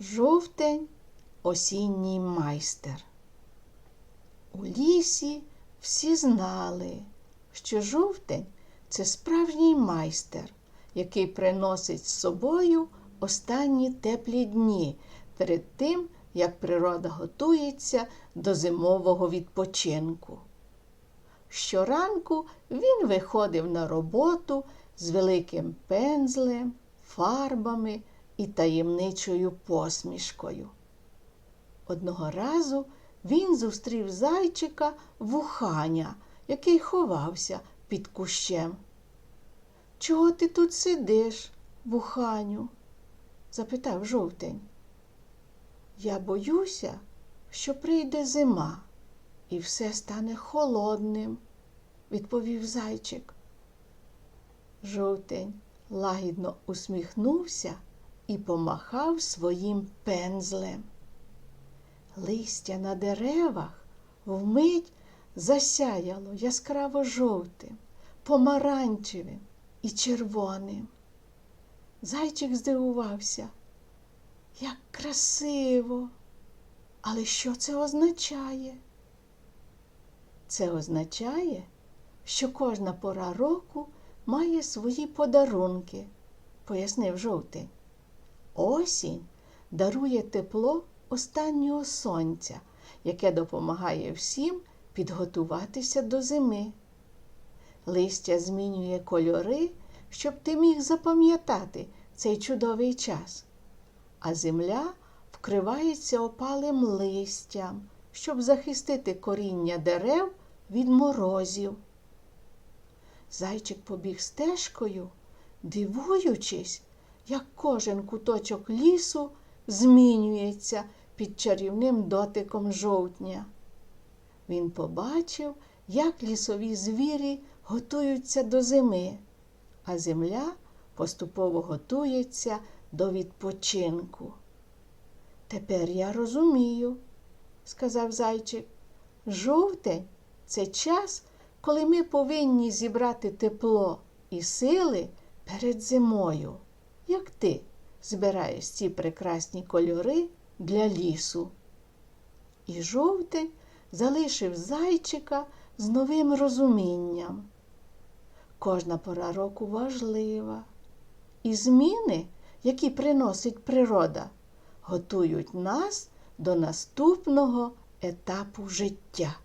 Жовтень осінній майстер. У лісі всі знали, що жовтень це справжній майстер, який приносить з собою останні теплі дні перед тим, як природа готується до зимового відпочинку. Щоранку він виходив на роботу з великим пензлем, фарбами і таємничою посмішкою. Одного разу він зустрів зайчика вуханя, який ховався під кущем. Чого ти тут сидиш, вуханю? запитав жовтень. Я боюся, що прийде зима і все стане холодним, відповів зайчик. Жовтень лагідно усміхнувся і помахав своїм пензлем. Листя на деревах вмить засяяло яскраво жовтим, помаранчевим і червоним. Зайчик здивувався. Як красиво! Але що це означає? Це означає, що кожна пора року має свої подарунки, пояснив жовтень. Осінь дарує тепло останнього сонця, яке допомагає всім підготуватися до зими. Листя змінює кольори, щоб ти міг запам'ятати цей чудовий час, а земля вкривається опалим листям, щоб захистити коріння дерев від морозів. Зайчик побіг стежкою, дивуючись, як кожен куточок лісу змінюється під чарівним дотиком жовтня. Він побачив, як лісові звірі готуються до зими, а земля поступово готується до відпочинку. Тепер я розумію, сказав зайчик, жовтень це час, коли ми повинні зібрати тепло і сили перед зимою, як ти збираєш ці прекрасні кольори для лісу. І жовтень залишив зайчика з новим розумінням. Кожна пора року важлива, і зміни, які приносить природа, готують нас до наступного етапу життя.